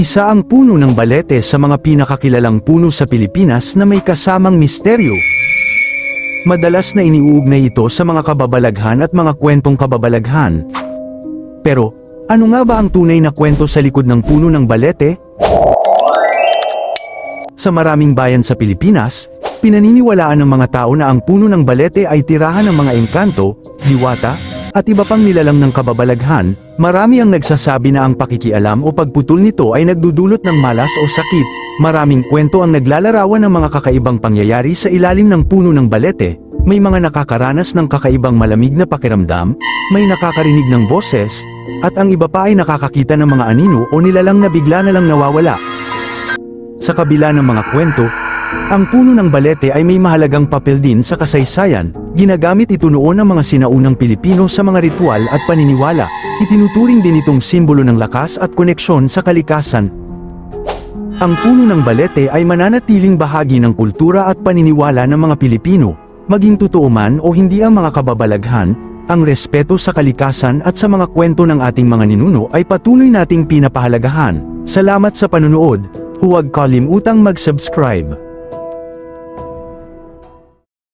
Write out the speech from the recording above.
Isa ang puno ng balete sa mga pinakakilalang puno sa Pilipinas na may kasamang misteryo. Madalas na iniuugnay ito sa mga kababalaghan at mga kwentong kababalaghan. Pero, ano nga ba ang tunay na kwento sa likod ng puno ng balete? Sa maraming bayan sa Pilipinas, pinaniniwalaan ng mga tao na ang puno ng balete ay tirahan ng mga engkanto, diwata, at iba pang nilalang ng kababalaghan, marami ang nagsasabi na ang pakikialam o pagputol nito ay nagdudulot ng malas o sakit. Maraming kwento ang naglalarawan ng mga kakaibang pangyayari sa ilalim ng puno ng balete, may mga nakakaranas ng kakaibang malamig na pakiramdam, may nakakarinig ng boses, at ang iba pa ay nakakakita ng mga anino o nilalang na bigla na lang nawawala. Sa kabila ng mga kwento, ang puno ng balete ay may mahalagang papel din sa kasaysayan, ginagamit ito noon ng mga sinaunang Pilipino sa mga ritual at paniniwala, itinuturing din itong simbolo ng lakas at koneksyon sa kalikasan. Ang puno ng balete ay mananatiling bahagi ng kultura at paniniwala ng mga Pilipino, maging totoo man o hindi ang mga kababalaghan, ang respeto sa kalikasan at sa mga kwento ng ating mga ninuno ay patuloy nating pinapahalagahan. Salamat sa panunood, huwag kalimutang mag-subscribe.